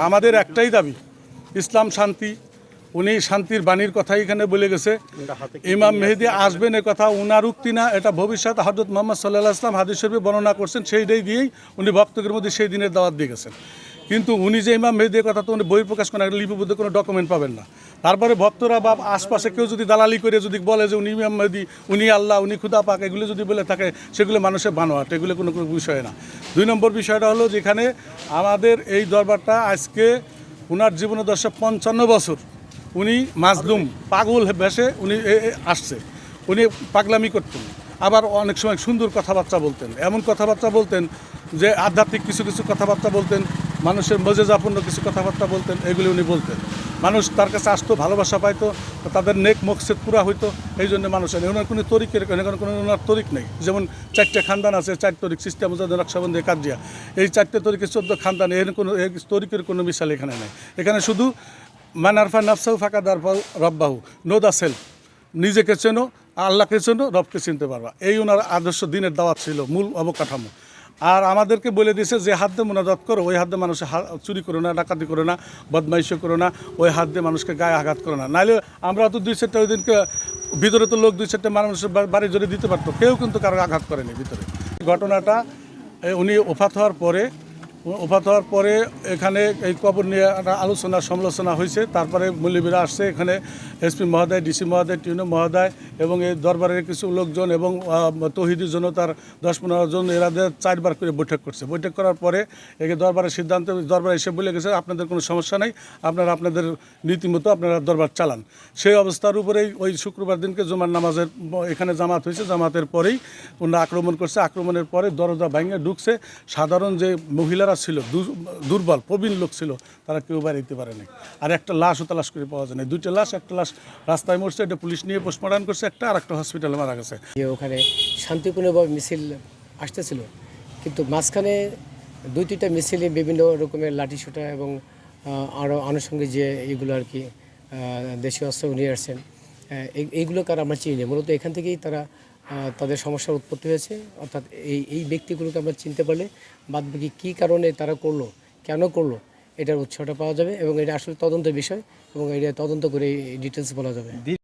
আমাদের একটাই দাবি ইসলাম শান্তি। উনি শান্তির বাণীর কথা এখানে বলে গেছে। ইমাম মেহেদি আসবেন এ কথা উনার উক্তি না এটা ভবিষ্যৎ। হজরত মোহাম্মদ সাল্লাহ আসলাম হাদিস শরীফে বর্ণনা করছেন সেই সেইটাই দিয়েই উনি ভক্তদের মধ্যে সেই দিনের দাওয়াত দিয়ে গেছেন। কিন্তু উনি যে ইমাম মেহেদি কথা তো উনি বই প্রকাশ করেন লিপিবদ্ধ কোনো ডকুমেন্ট পাবেন না। তারপরে ভক্তরা বা আশপাশে কেউ যদি দালালি করে, যদি বলে যে উনি ইমাম মেহেদি উনি আল্লাহ, উনি খুদা পাক, এগুলো যদি বলে থাকে, সেগুলো মানুষের বানোয়াট, এগুলো কোনো কোনো বিষয় না। দুই নম্বর বিষয়টা হলো যেখানে আমাদের এই দরবারটা আজকে উনার জীবনে দশশো পঞ্চান্ন বছর, উনি মাজলুম, পাগল বেশে উনি আসছে। উনি পাগলামি করতেন, আবার অনেক সময় সুন্দর কথাবার্তা বলতেন। এমন কথাবার্তা বলতেন যে আধ্যাত্মিক কিছু কিছু কথাবার্তা বলতেন মানুষের মজেজাপূর্ণ কিছু কথাবার্তা বলতেন, এগুলি উনি বলতেন। মানুষ তার কাছে আসতো, ভালোবাসা পাইতো তাদের নেক মকসেদ পুরা হইতো, এই জন্য মানুষ ওনার কোনো তরিকের এখানে কোনো ওনার তরিক নেই। যেমন চারটে খানদান আছে, চার তরিক, সিস্টেম রক্ষাবন্ধী কাজিয়া এই চারটে তরিকের চোদ্দ খানদান, এর কোনো তরিকের কোনো মিশাল এখানে নেই। এখানে শুধু মানারফা নাফসাউ ফাঁকা দারফাউ রব্বাহু, নো দা নিজেকে চেনো, আল্লাহকে চেনো, রবকে চিনতে পারবা। এই ওনার আদর্শ দিনের দাওয়াত ছিল মূল অবকাঠামো। আর আমাদেরকে বলে দিয়েছে যে হাত দিয়ে মোনাজাত করো, ওই হাত দিয়ে মানুষের চুরি করো না, ডাকাতি করো না, বদমাইশি করো না, ওই হাত দিয়ে মানুষকে গায়ে আঘাত করো না। নাহলে আমরা তো দুই চারটা ওই দিনকে ভিতরে তো লোক দুই চারটে মানুষের বাড়ি জোরে দিতে পারতো, কেউ কিন্তু কারও আঘাত করেনি ভিতরে। ঘটনাটা উনি ওফাত হওয়ার পরে ওফাত হওয়ার পরে এখানে এই কবর নিয়ে একটা আলোচনা, সমালোচনা হয়েছে। তারপরে মূল্যবীরা আসছে এখানে এসপি মহোদয়, ডিসি মহোদয়, টিউনো মহোদয় এবং এই দরবারের কিছু লোকজন এবং তহিদি জনতার দশ পনেরো জন এরাদের চারবার করে বৈঠক করছে। বৈঠক করার পরে একে দরবারের সিদ্ধান্ত, দরবার এসে বলে গেছে, আপনাদের কোনো সমস্যা নেই, আপনারা আপনাদের নীতিমতো আপনারা দরবার চালান। সেই অবস্থার উপরেই ওই শুক্রবার দিনকে জুমার নামাজের এখানে জামাত হয়েছে। জামাতের পরেই ওনারা আক্রমণ করছে। আক্রমণের পরে দরজা ভাঙে ঢুকছে। সাধারণ যে মহিলারা ছিল দুর্বল, প্রবীণ লোক ছিল, তারা কেউ বাড়িতে পারেনি আর একটা লাশও তালাশ করে পাওয়া যায় না দুইটা লাশ, একটা লাশ রাস্তায় মরছে এটা পুলিশ নিয়ে পোস্টমর্টম করছে, একটা আর একটা হসপিটালে মারা গেছে। ওখানে শান্তিপূর্ণভাবে মিছিল আসতেছিল। কিন্তু মাঝখানে দুই তিনটা মিছিলে বিভিন্ন রকমের লাঠিসোঁটা এবং আরও আনুষঙ্গিক যে এইগুলো আর কি দেশীয় অস্ত্র নিয়ে আসছেন এইগুলো কার আমরা চিনি মূলত এখান থেকেই তারা তাদের সমস্যার উৎপত্তি হয়েছে। অর্থাৎ এই এই ব্যক্তিগুলোকে আমরা চিনতে পারলে বাদ বাকি কী কারণে তারা করল, কেন করল, এটার উৎসটা পাওয়া যাবে এবং এটা আসলে তদন্তের বিষয় এবং এটা তদন্ত করে ডিটেলস বলা যাবে।